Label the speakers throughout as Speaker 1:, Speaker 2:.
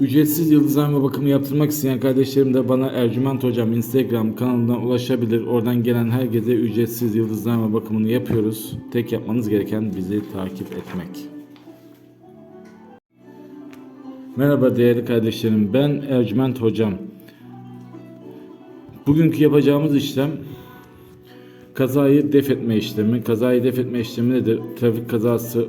Speaker 1: Ücretsiz yıldızlama bakımı yaptırmak isteyen kardeşlerim de bana Ercüment Hocam Instagram kanalından ulaşabilir. Oradan gelen herkese ücretsiz yıldızlama bakımını yapıyoruz. Tek yapmanız gereken bizi takip etmek. Merhaba değerli kardeşlerim. Ben Ercüment Hocam. Bugünkü yapacağımız işlem kazayı def etme işlemi. Kazayı def etme işlemi nedir? Trafik kazası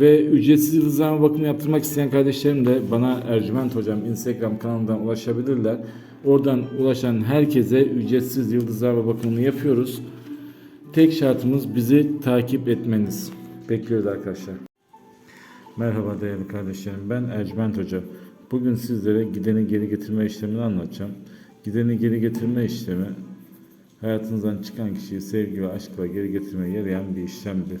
Speaker 1: Ve ücretsiz yıldızlama bakımı yaptırmak isteyen kardeşlerim de bana Ercüment Hocam Instagram kanalından ulaşabilirler. Oradan ulaşan herkese ücretsiz yıldızlama bakımını yapıyoruz. Tek şartımız bizi takip etmeniz. Bekliyoruz arkadaşlar. Merhaba değerli kardeşlerim. Ben Ercüment Hoca. Bugün sizlere gideni geri getirme işlemini anlatacağım. Gideni geri getirme işlemi hayatınızdan çıkan kişiyi sevgi ve aşkla geri getirmeye yarayan bir işlemdir.